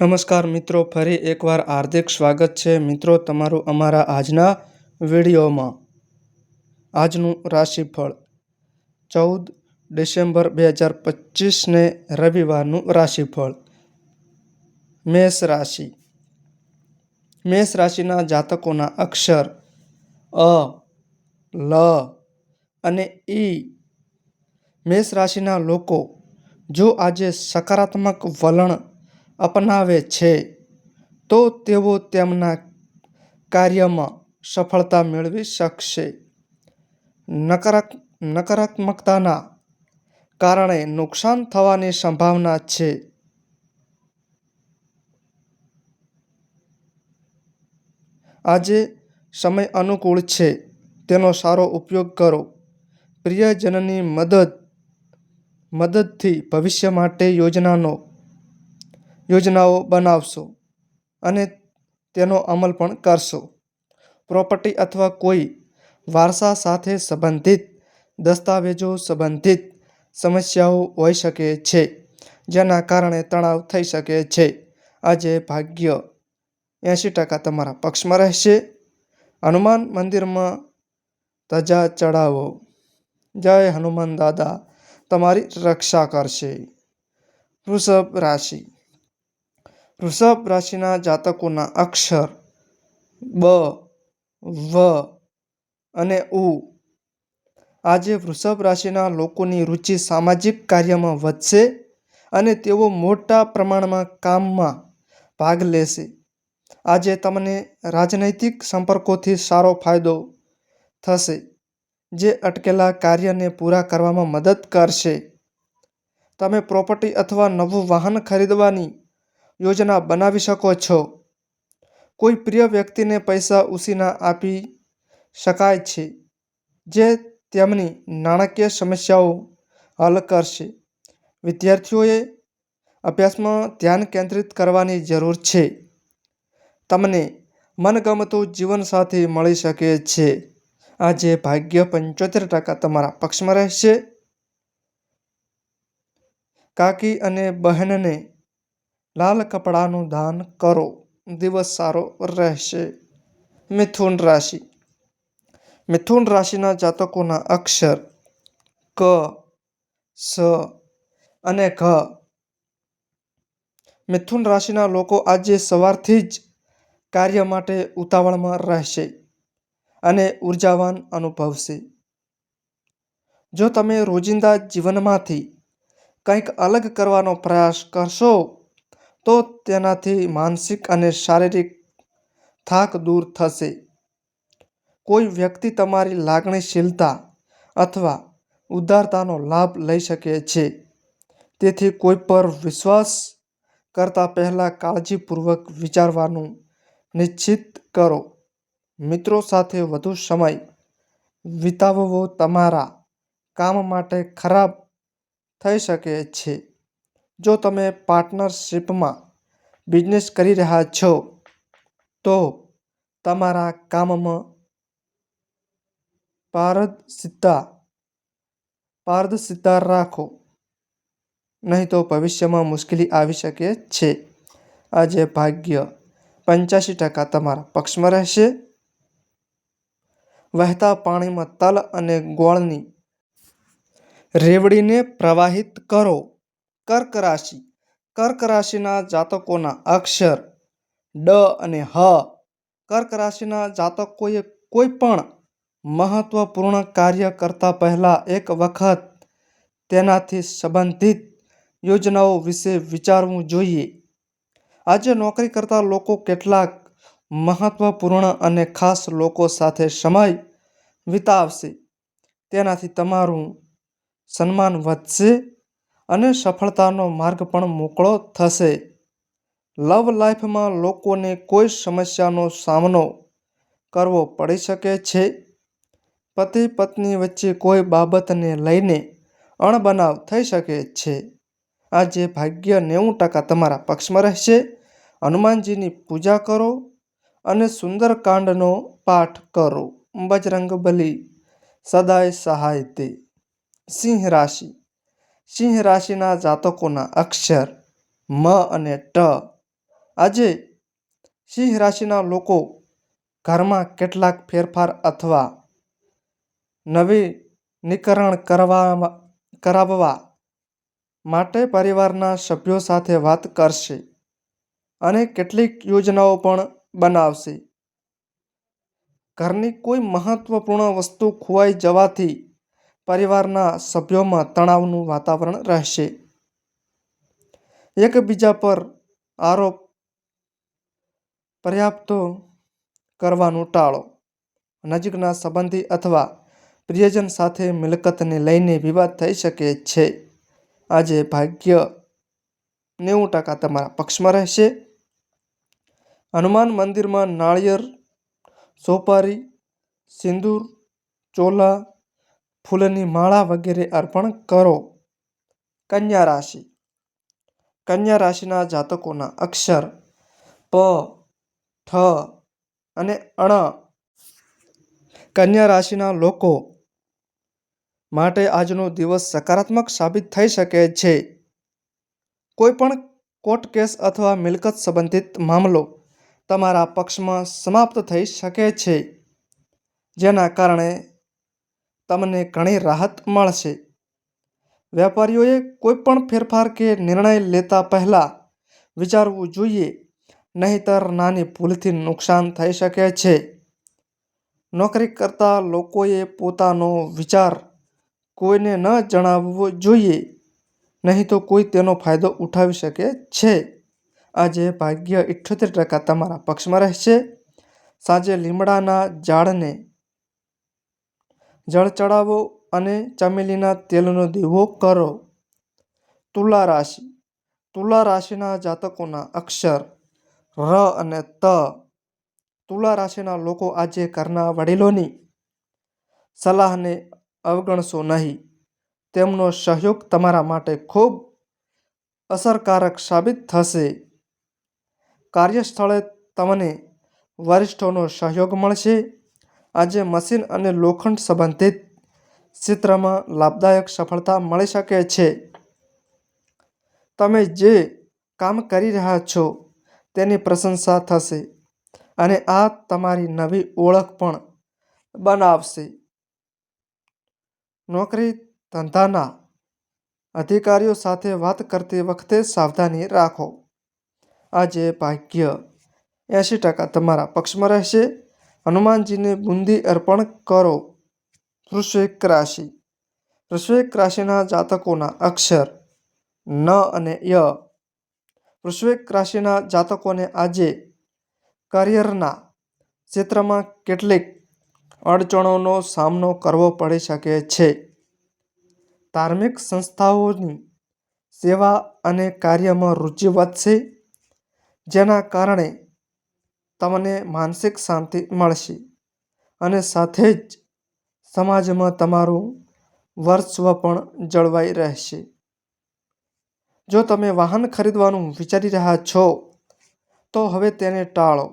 નમસ્કાર મિત્રો, ફરી એકવાર હાર્દિક સ્વાગત છે મિત્રો તમારું અમારા આજના વિડીયોમાં. આજનું રાશિફળ ચૌદ ડિસેમ્બર બે હજાર પચીસને રવિવારનું રાશિફળ. મેષ રાશિ. મેષ રાશિના જાતકોના અક્ષર અ, લ અને ઈ મેષ રાશિના લોકો જો આજે સકારાત્મક વલણ અપનાવે છે, તો તેઓ તેમના કાર્યમાં સફળતા મેળવી શકશે. નકારાત્ નકારાત્મકતાના કારણે નુકસાન થવાની સંભાવના છે. આજે સમય અનુકૂળ છે, તેનો સારો ઉપયોગ કરો. પ્રિયજનની મદદ, મદદથી ભવિષ્ય માટે યોજનાનો યોજનાઓ બનાવશો અને તેનો અમલ પણ કરશો. પ્રોપર્ટી અથવા કોઈ વારસા સાથે સંબંધિત દસ્તાવેજો સંબંધિત સમસ્યાઓ હોઈ શકે છે, જેના કારણે તણાવ થઈ શકે છે. આજે ભાગ્ય એંશી ટકા તમારા પક્ષમાં રહેશે. હનુમાન મંદિરમાં ધજા ચડાવો જય હનુમાન દાદા, તમારી રક્ષા કરશે. વૃષભ રાશિ. વૃષભ રાશિના જાતકોના અક્ષર બ, વ અને ઉ. આજે વૃષભ રાશિના લોકોની રુચિ સામાજિક કાર્યમાં વધશે અને તેઓ મોટા પ્રમાણમાં કામમાં ભાગ લેશે. આજે તમને રાજનૈતિક સંપર્કોથી સારો ફાયદો થશે, જે અટકેલા કાર્યને પૂરા કરવામાં મદદ કરશે. તમે પ્રોપર્ટી અથવા નવું વાહન ખરીદવાની યોજના બનાવી શકો છો. કોઈ પ્રિય વ્યક્તિને પૈસા ઉસીના આપી શકાય છે, જે તેમની નાણાકીય સમસ્યાઓ હલ કરશે. વિદ્યાર્થીઓએ અભ્યાસમાં ધ્યાન કેન્દ્રિત કરવાની જરૂર છે. તમને મનગમતું જીવનસાથી મળી શકે છે. આજે ભાગ્ય પંચોતેર ટકા તમારા પક્ષમાં રહેશે. કાકી અને બહેનને લાલ કપડાનું દાન કરો. દિવસ સારો રહેશે. મિથુન રાશિ. મિથુન રાશિના જાતકોના અક્ષર ક, સ અને ઘ. મિથુન રાશિના લોકો આજે સવારથી જ કાર્ય માટે ઉતાવળમાં રહેશે અને ઉર્જાવાન અનુભવશે. જો તમે રોજિંદા જીવનમાંથી કંઈક અલગ કરવાનો પ્રયાસ કરશો તો તેનાથી માનસિક અને શારીરિક થાક દૂર થશે. કોઈ વ્યક્તિ તમારી લાગણીશીલતા અથવા ઉદારતાનો લાભ લઈ શકે છે. તેથી કોઈ પર વિશ્વાસ કરતાં પહેલાં કાળજીપૂર્વક વિચારવાનું નિશ્ચિત કરો. મિત્રો સાથે વધુ સમય વિતાવવો તમારા કામ માટે ખરાબ થઈ શકે છે. જો તમે પાર્ટનરશિપમાં બિઝનેસ કરી રહ્યા છો, તો તમારા કામમાં પારદર્શિતા પારદર્શિતા રાખો. નહીં તો ભવિષ્યમાં મુશ્કેલી આવી શકે છે. આજે ભાગ્ય પંચ્યાસી ટકા તમારા પક્ષમાં રહેશે. વહેતા પાણીમાં તલ અને ગોળની રેવડીને પ્રવાહિત કરો. કર્ક રાશિ. કર્ક રાશિના જાતકોના અક્ષર ડ અને હ. કર્ક રાશિના જાતકોએ કોઈ પણ મહત્વપૂર્ણ કાર્ય કરતા પહેલાં એક વખત તેનાથી સંબંધિત યોજનાઓ વિશે વિચારવું જોઈએ. આજે નોકરી કરતા લોકો કેટલાક મહત્વપૂર્ણ અને ખાસ લોકો સાથે સમય વિતાવશે. તેનાથી તમારું સન્માન વધશે. અને સફળતાનો માર્ગ પણ મોકળો થશે. લવ લાઈફમાં લોકોને કોઈ સમસ્યાનો સામનો કરવો પડી શકે છે. પતિ પત્ની વચ્ચે કોઈ બાબતને લઈને અણબનાવ થઈ શકે છે. આજે ભાગ્ય નેવું ટકા તમારા પક્ષમાં રહેશે. હનુમાનજીની પૂજા કરો અને સુંદરકાંડનો પાઠ કરો. બજરંગબલી સદાય સહાય તે. સિંહ રાશિ. સિંહ રાશિના જાતકોના અક્ષર, મ અને ટ. આજે સિંહ રાશિના લોકો ઘરમાં કેટલાક ફેરફાર અથવા નવીનીકરણ કરવા કરાવવા માટે પરિવારના સભ્યો સાથે વાત કરશે અને કેટલીક યોજનાઓ પણ બનાવશે. ઘરની કોઈ મહત્વપૂર્ણ વસ્તુ ખોવાઈ જવાથી પરિવારના સભ્યોમાં તણાવનું વાતાવરણ રહેશે. એકબીજા પર આરોપ પર્યાપ્તો કરવાનું ટાળો. નજીકના સંબંધી અથવા પ્રિયજન સાથે મિલકતને લઈને વિવાદ થઈ શકે છે. આજે ભાગ્ય નેવું ટકા તમારા પક્ષમાં રહેશે. હનુમાન મંદિરમાં નાળિયેર, સોપારી, સિંદૂર, ચોલા ફૂલની માળા વગેરે અર્પણ કરો. કન્યા રાશિ. કન્યા રાશિના જાતકોના અક્ષર પ, ઠ અને અણ. કન્યા રાશિના લોકો માટે આજનો દિવસ સકારાત્મક સાબિત થઈ શકે છે. કોઈ પણ કોર્ટ કેસ અથવા મિલકત સંબંધિત મામલો તમારા પક્ષમાં સમાપ્ત થઈ શકે છે. જેના કારણે તમને ઘણી રાહત મળશે. વેપારીઓએ કોઈપણ ફેરફાર કે નિર્ણય લેતા પહેલાં વિચારવું જોઈએ, નહીંતર નાની ભૂલથી નુકસાન થઈ શકે છે. નોકરી કરતા લોકોએ પોતાનો વિચાર કોઈને ન જણાવવો જોઈએ, નહીં તો કોઈ તેનો ફાયદો ઉઠાવી શકે છે. આજે ભાગ્ય ઇઠ્યોતેર ટકા તમારા પક્ષમાં રહેશે. સાંજે લીમડાના ઝાડને જળ ચડાવો અને ચમેલીના તેલનો દીવો કરો. તુલા રાશિ. તુલા રાશિના જાતકોના અક્ષર ર અને ત. તુલા રાશિના લોકો આજે ઘરના વડીલોની સલાહને અવગણશો નહીં. તેમનો સહયોગ તમારા માટે ખૂબ અસરકારક સાબિત થશે. કાર્યસ્થળે તમને વરિષ્ઠોનો સહયોગ મળશે. આજે મશીન અને લોખંડ સંબંધિત ક્ષેત્રમાં લાભદાયક સફળતા મળી શકે છે. તમે જે કામ કરી રહ્યા છો તેની પ્રશંસા થશે અને આ તમારી નવી ઓળખ પણ બનાવશે. નોકરી ધંધાના અધિકારીઓ સાથે વાત કરતી વખતે સાવધાની રાખો. આજે ભાગ્ય એંશી ટકા તમારા પક્ષમાં રહેશે. હનુમાનજીને બુંદી અર્પણ કરો. વૃશ્વિક રાશિ. વૃશ્વિક રાશિના જાતકોના અક્ષર ન અને ય. વૃશ્વિક રાશિના જાતકોને આજે કરિયરના ક્ષેત્રમાં કેટલીક અડચણોનો સામનો કરવો પડી શકે છે. ધાર્મિક સંસ્થાઓની સેવા અને કાર્યમાં રુચિ વધશે, જેના કારણે તમને માનસિક શાંતિ મળશે અને સાથે જ સમાજમાં તમારું વર્ચસ્વ પણ જળવાઈ રહેશે. જો તમે વાહન ખરીદવાનું વિચારી રહ્યા છો, તો હવે તેને ટાળો.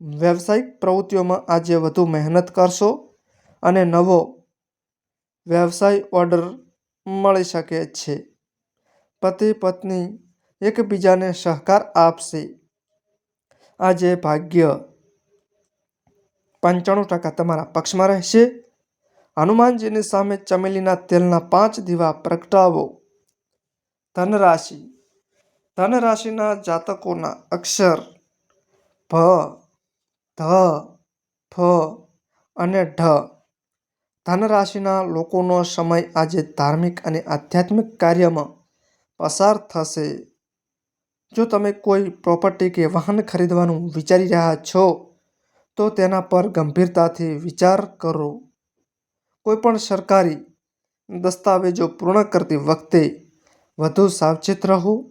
વ્યવસાયિક પ્રવૃત્તિઓમાં આજે વધુ મહેનત કરશો અને નવો વ્યવસાય ઓર્ડર મળી શકે છે. પતિ પત્ની એકબીજાને સહકાર આપશે. આજે ભાગ્ય પંચાણું ટકા તમારા પક્ષમાં રહેશે. હનુમાનજીની સામે ચમેલીના તેલના પાંચ દીવા પ્રગટાવો. ધનરાશિ. ધનરાશિના જાતકોના અક્ષર ભ, ધ, ફ અને ઢ. ધનરાશિના લોકોનો સમય આજે ધાર્મિક અને આધ્યાત્મિક કાર્યમાં પસાર થશે. જો તમે કોઈ પ્રોપર્ટી કે વાહન ખરીદવાનું વિચારી રહ્યા છો, તો તેના પર ગંભીરતાથી વિચાર કરો. કોઈપણ સરકારી દસ્તાવેજો પૂર્ણ કરતી વખતે વધુ સાવચેત રહો.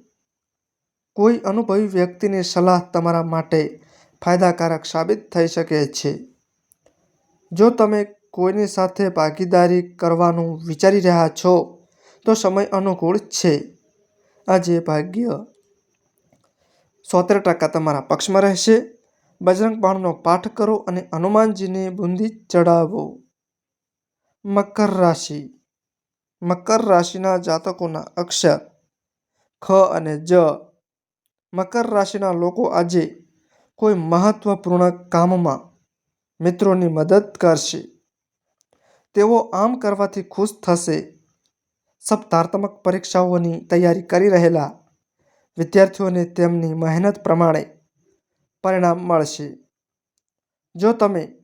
કોઈ અનુભવી વ્યક્તિની સલાહ તમારા માટે ફાયદાકારક સાબિત થઈ શકે છે. જો તમે કોઈની સાથે ભાગીદારી કરવાનું વિચારી રહ્યા છો, તો સમય અનુકૂળ છે. આજે ભાગ્ય. સોતેર ટકા તમારા પક્ષમાં રહેશે. બજરંગ બાણનો પાઠ કરો અને હનુમાનજીને બુંદી ચડાવો મકર રાશિ. મકર રાશિના જાતકોના અક્ષર ખ અને જ. મકર રાશિના લોકો આજે કોઈ મહત્વપૂર્ણ કામમાં મિત્રોની મદદ કરશે. તેઓ આમ કરવાથી ખુશ થશે. સપ્તાર્થમક પરીક્ષાઓની તૈયારી કરી રહેલા વિદ્યાર્થીઓને તેમની મહેનત પ્રમાણે પરિણામ મળશે. જો તમે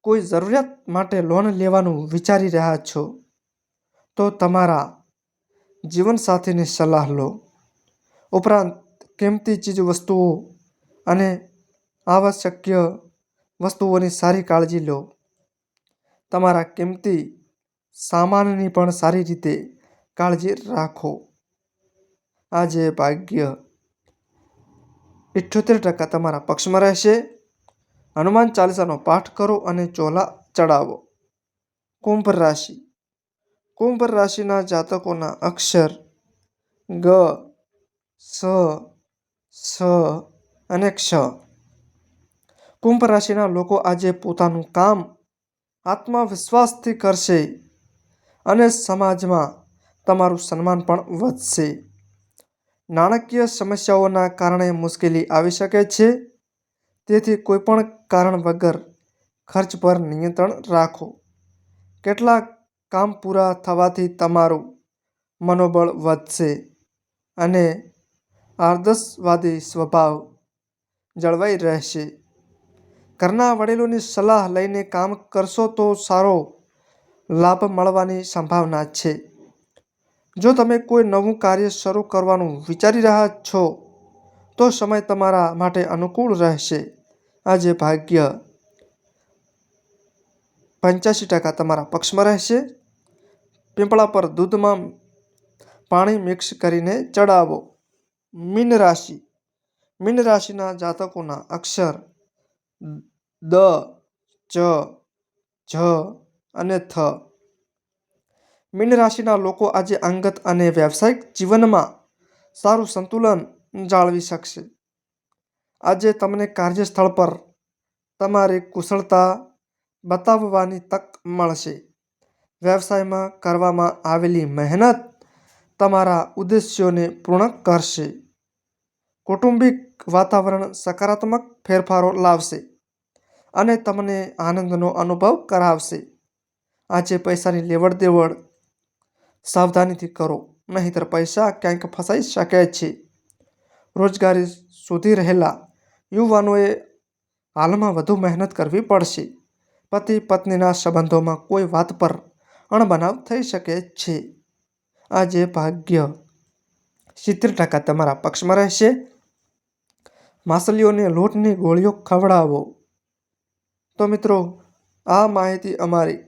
કોઈ જરૂરિયાત માટે લોન લેવાનું વિચારી રહ્યા છો, તો તમારા જીવનસાથીની સલાહ લો. ઉપરાંત કિંમતી ચીજવસ્તુઓ અને આવશ્યક વસ્તુઓની સારી કાળજી લો. તમારા કિંમતી સામાનની પણ સારી રીતે કાળજી રાખો. આજે ભાગ્ય ઇઠ્યોતેર ટકા તમારા પક્ષમાં રહેશે. હનુમાન ચાલીસાનો પાઠ કરો અને ચોલા ચડાવો. કુંભ રાશિ. કુંભ રાશિના જાતકોના અક્ષર ગ, સ સ અને ક્ષ. કુંભ રાશિના લોકો આજે પોતાનું કામ આત્મવિશ્વાસથી કરશે અને સમાજમાં તમારું સન્માન પણ વધશે. નાણાકીય સમસ્યાઓના કારણે મુશ્કેલી આવી શકે છે. તેથી કોઈપણ કારણ વગર ખર્ચ પર નિયંત્રણ રાખો. કેટલાક કામ પૂરા થવાથી તમારું મનોબળ વધશે અને આદર્શવાદી સ્વભાવ જળવાઈ રહેશે. ઘરના વડીલોની સલાહ લઈને કામ કરશો તો સારો લાભ મળવાની સંભાવના છે. જો તમે કોઈ નવું કાર્ય શરૂ કરવાનું વિચારી રહ્યા છો, તો સમય તમારા માટે અનુકૂળ રહેશે. આજે ભાગ્ય પંચ્યાસી ટકા તમારા પક્ષમાં રહેશે. પીપળા પર દૂધમાં પાણી મિક્સ કરીને ચડાવો. મીન રાશિ. મીન રાશિના જાતકોના અક્ષર દ, ચ, જ અને થ. મીન રાશિના લોકો આજે અંગત અને વ્યવસાયિક જીવનમાં સારું સંતુલન જાળવી શકશે. આજે તમને કાર્યસ્થળ પર તમારી કુશળતા બતાવવાની તક મળશે. વ્યવસાયમાં કરવામાં આવેલી મહેનત તમારા ઉદ્દેશ્યોને પૂર્ણ કરશે. કૌટુંબિક વાતાવરણ સકારાત્મક ફેરફારો લાવશે અને તમને આનંદનો અનુભવ કરાવશે. આજે પૈસાની લેવડ દેવડ સાવધાનીથી કરો. નહીંતર પૈસા ક્યાંક ફસાઈ શકે છે. રોજગારી શોધી રહેલા યુવાનોએ હાલમાં વધુ મહેનત કરવી પડશે. પતિ પત્નીના સંબંધોમાં કોઈ વાત પર અણબનાવ થઈ શકે છે. આજે ભાગ્ય સિત્તેર ટકા તમારા પક્ષમાં રહેશે. માછલીઓને લોટની ગોળીઓ ખવડાવો. તો મિત્રો, આ માહિતી અમારી